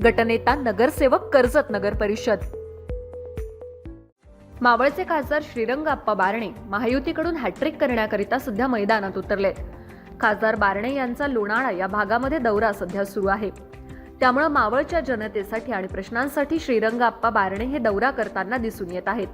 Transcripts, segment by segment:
गटनेता नगरसेवक कर्जत नगर परिषद. मावळचे खासदार श्रीरंग आप्पा बारणे महायुतीकडून हॅट्रिक करण्याकरिता सध्या मैदानात उतरलेत खासदार बारणे यांचा लोणाळा या भागामध्ये दौरा सध्या सुरू आहे. त्यामुळे मावळच्या जनतेसाठी आणि प्रश्नांसाठी श्रीरंग आप्पा बारणे हे दौरा करताना दिसून येत आहेत.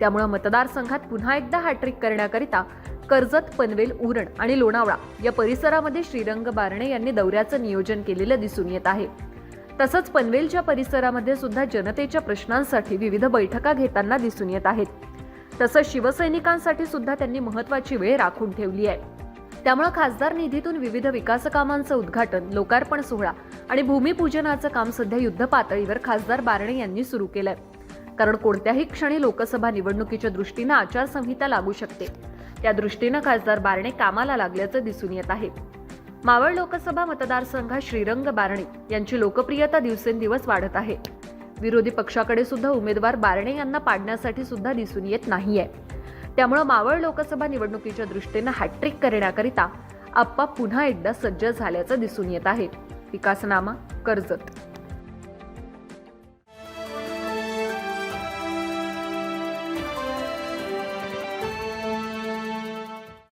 त्यामुळे मतदारसंघात पुन्हा एकदा हॅट्रिक करण्याकरिता कर्जत पनवेल उरण आणि लोणावळा या परिसरामध्ये श्रीरंग बारणे यांनी दौऱ्याचं नियोजन केलेलं दिसून येत आहे. तसंच पनवेलच्या परिसरामध्ये सुद्धा जनतेच्या प्रश्नांसाठी विविध बैठका घेताना दिसून येत आहेत. तसंच शिवसैनिकांसाठी सुद्धा त्यांनी महत्वाची वेळ राखून ठेवली आहे. त्यामुळे खासदार निधीतून विविध विकासकामांचं उद्घाटन लोकार्पण सोहळा आणि भूमिपूजनाचं काम सध्या युद्ध पातळीवर खासदार बारणे यांनी सुरू केलंय. कारण कोणत्याही क्षणी लोकसभा निवडणुकीच्या दृष्टीनं आचारसंहिता लागू शकते. त्या दृष्टीनं खासदार बारणे कामाला लागल्याचं दिसून येत आहे. मावळ लोकसभा मतदारसंघात श्रीरंग बारणे यांची लोकप्रियता दिवसेंदिवस वाढत आहे. विरोधी पक्षाकडे सुद्धा उमेदवार बारणे यांना पाडण्यासाठी सुद्धा दिसून येत नाहीये. त्यामुळे मावळ लोकसभा निवडणुकीच्या दृष्टीनं हॅट्रिक करण्याकरिता आप्पा पुन्हा एकदा सज्ज झाल्याचं दिसून येत आहे. विकासनामा कर्जत.